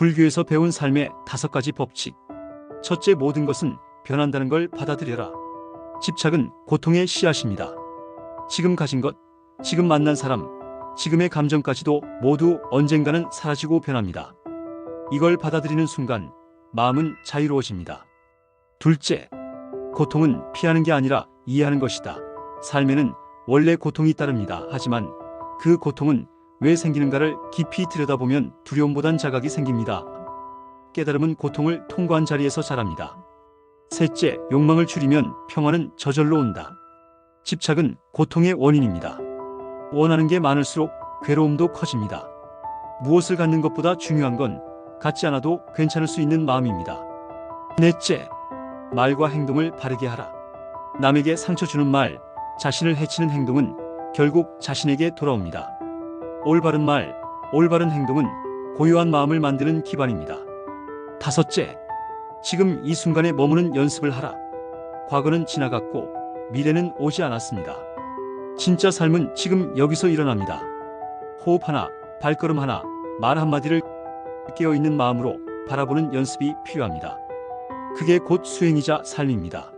불교에서 배운 삶의 다섯 가지 법칙. 첫째, 모든 것은 변한다는 걸 받아들여라. 집착은 고통의 씨앗입니다. 지금 가진 것, 지금 만난 사람, 지금의 감정까지도 모두 언젠가는 사라지고 변합니다. 이걸 받아들이는 순간 마음은 자유로워집니다. 둘째, 고통은 피하는 게 아니라 이해하는 것이다. 삶에는 원래 고통이 따릅니다. 하지만 그 고통은 왜 생기는가를 깊이 들여다보면 두려움보단 자각이 생깁니다. 깨달음은 고통을 통과한 자리에서 자랍니다. 셋째, 욕망을 줄이면 평화는 저절로 온다. 집착은 고통의 원인입니다. 원하는 게 많을수록 괴로움도 커집니다. 무엇을 갖는 것보다 중요한 건 갖지 않아도 괜찮을 수 있는 마음입니다. 넷째, 말과 행동을 바르게 하라. 남에게 상처 주는 말, 자신을 해치는 행동은 결국 자신에게 돌아옵니다. 올바른 말, 올바른 행동은 고요한 마음을 만드는 기반입니다. 다섯째, 지금 이 순간에 머무는 연습을 하라. 과거는 지나갔고 미래는 오지 않았습니다. 진짜 삶은 지금 여기서 일어납니다. 호흡 하나, 발걸음 하나, 말 한마디를 깨어있는 마음으로 바라보는 연습이 필요합니다. 그게 곧 수행이자 삶입니다.